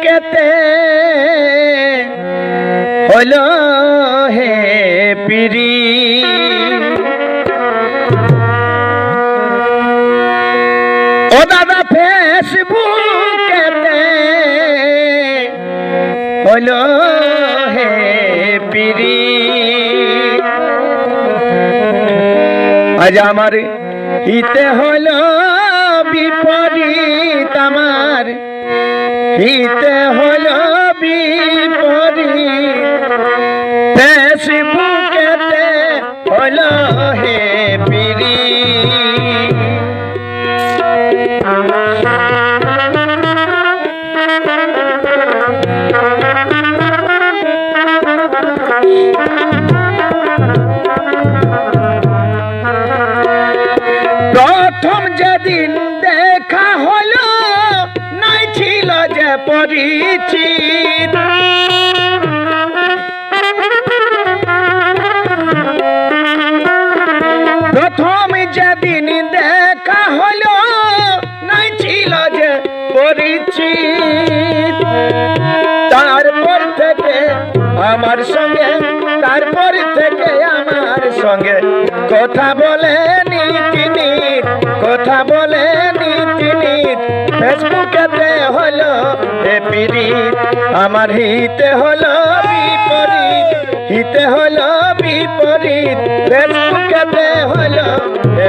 ফেসবুকেতে হলো হে পিরি। ও দাদা, ফেসবুকেতে হলো হে পিরি। আজ আমার হিতে হলো বিপরীত আমার প্রথম যেদিন দেখা হলো নাই ছিল যে পরিচিত। প্রথম যেদিন দেখা হলো আমার সঙ্গে, তারপর থেকে আমার সঙ্গে। কথা বলে তিনি, কথা বলে তিনি। ফেসবুকেতে হলো এ পিরিত আমার হিতে হলো বিপরীত, হিতে হলো বিপরীত। ফেসবুকেতে হলো এ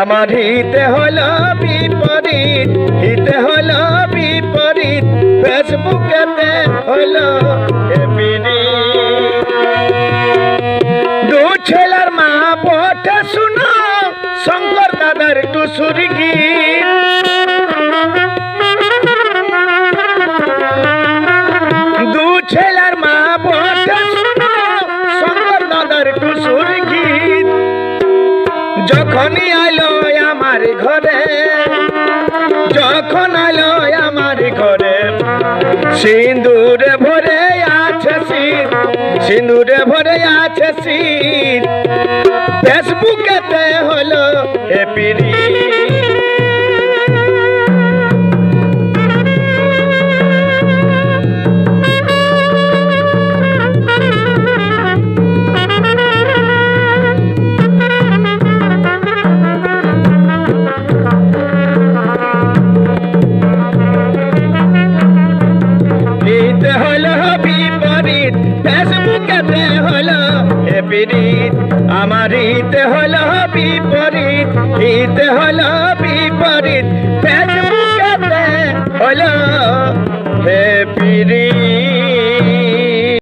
আমার হিতে হলো বিপরীত হিতে হলো বিপরীত ফেসবুকেতে হলো হে যখনই আলো আমার ঘরে, যখন আলো আমার ঘরে সিন্দুরে ভরে আছে শীত সিন্দুরে ভরে আছে শীত ফেসবুকেতে হলো এপিরি ফেসবুকেতে হলো এপিরিত আমার হিতে হলো বিপরীত হিতে হলো বিপরীত ফেসবুকেতে হলো